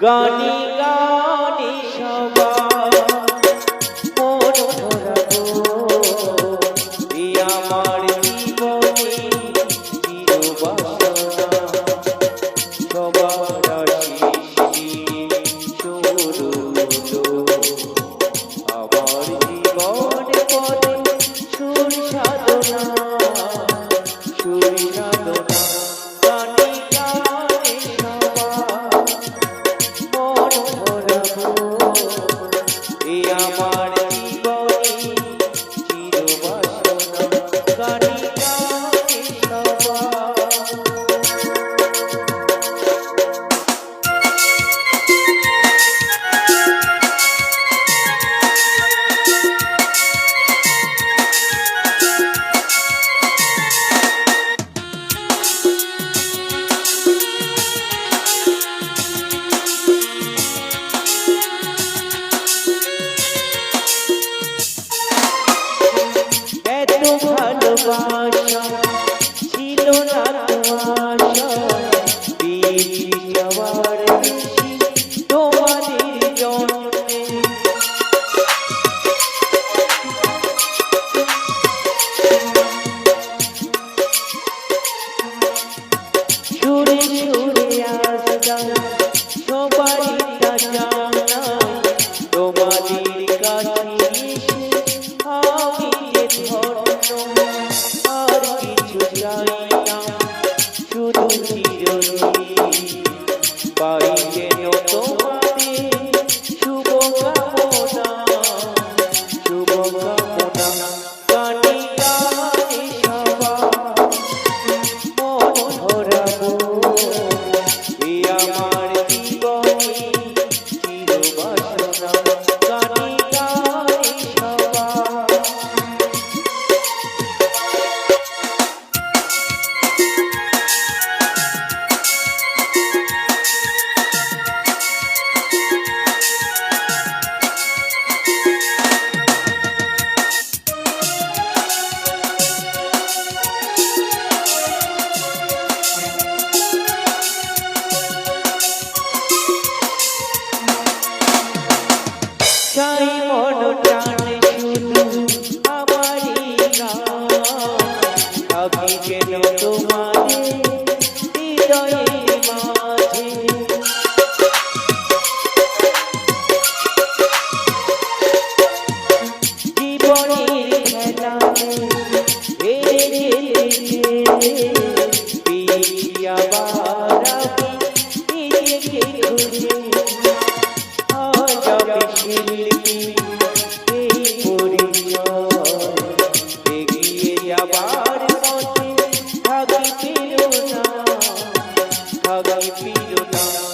গানি গানি সবার। মন ধরাবো আমার জীবনে সবার Bye. পাই কেন তোমাতে শুভ কামনা শুভ কামনা। পাগল প্রিয় না